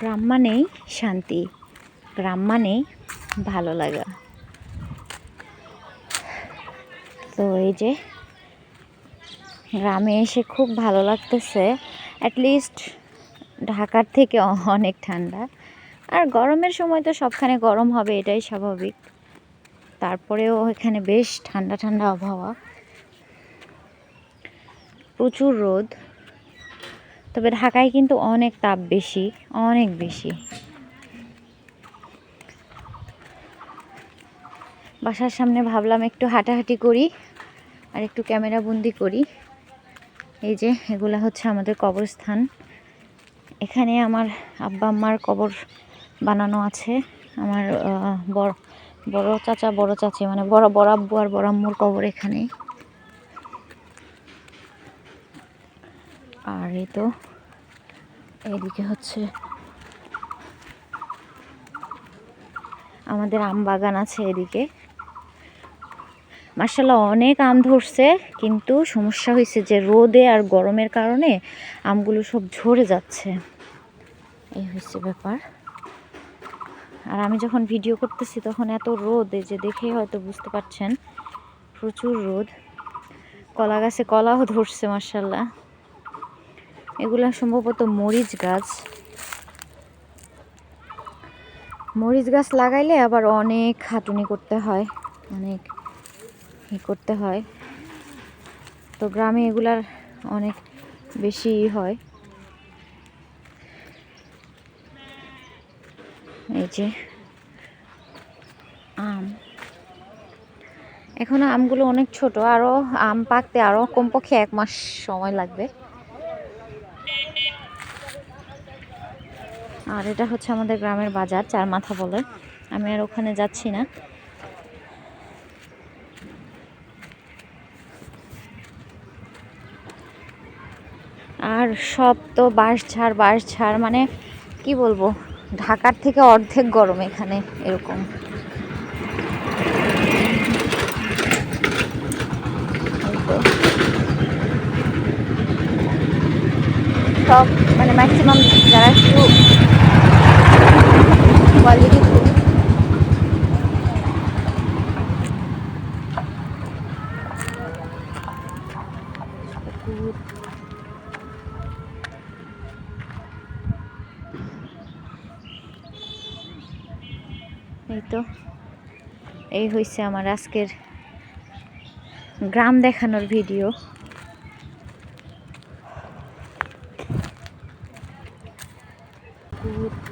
গ্রাম মানেই শান্তি, গ্রাম মানেই ভালো লাগা। তো এই যে গ্রামে এসে খুব ভালো লাগতেছে অ্যাটলিস্ট ঢাকার থেকে অনেক ঠান্ডা। আর গরমের সময় তো সবখানে গরম হবে, এটাই স্বাভাবিক। তারপরেও এখানে বেশ ঠান্ডা ঠান্ডা আবহাওয়া। প্রচুর রোদ। তবে ঢাকায় কিন্তু অনেক তাপ বেশি, অনেক বেশি। বাসার সামনে ভাবলাম একটু হাঁটাহাঁটি করি আর একটু ক্যামেরা বন্দি করি। এই যে, এগুলা হচ্ছে আমাদের কবরস্থান। এখানে আমার আব্বা আম্মার কবর বানানো আছে। আমার বড় বড় চাচা, বড় চাচি মানে বড় বড় আব্বু আর বড় আম্মুর কবর এখানে আর এই তো এদিকে হচ্ছে আমাদের আম বাগান আছে এদিকে। মার্শাল্লাহ অনেক আম ধরছে, কিন্তু সমস্যা হয়েছে যে রোদে আর গরমের কারণে আমগুলো সব ঝরে যাচ্ছে। এই হয়েছে ব্যাপার। আর আমি যখন ভিডিও করতেছি তখন এত রোদ যে দেখেই হয়তো বুঝতে পারছেন, প্রচুর রোদ। কলা গাছে কলাও ধরছে মার্শাল্লাহ এগুলা সম্ভবত মরিচ গাছ। মরিচ গাছ লাগাইলে আবার অনেক খাটুনি করতে হয়, অনেক ই করতে হয়। তো গ্রামে এগুলার অনেক বেশি হয়। এই যে আম। এখনও আমগুলো অনেক ছোট আরও আম পাকতে আরও কমপক্ষে এক মাস সময় লাগবে। আর এটা হচ্ছে আমাদের গ্রামের বাজার, চার মাথা বলে। আমি আর ওখানে যাচ্ছি না। আর সব তো বাঁশ ছাড় বাঁশ ছাড় মানে কি বলব? ঢাকার থেকে অর্ধেক গরম এখানে, এরকম। সব মানে ম্যাক্সিমাম যারা একটু কোয়ালিটি এই তো এই হয়েছে আমার আজকের গ্রাম দেখানোর ভিডিও দুধ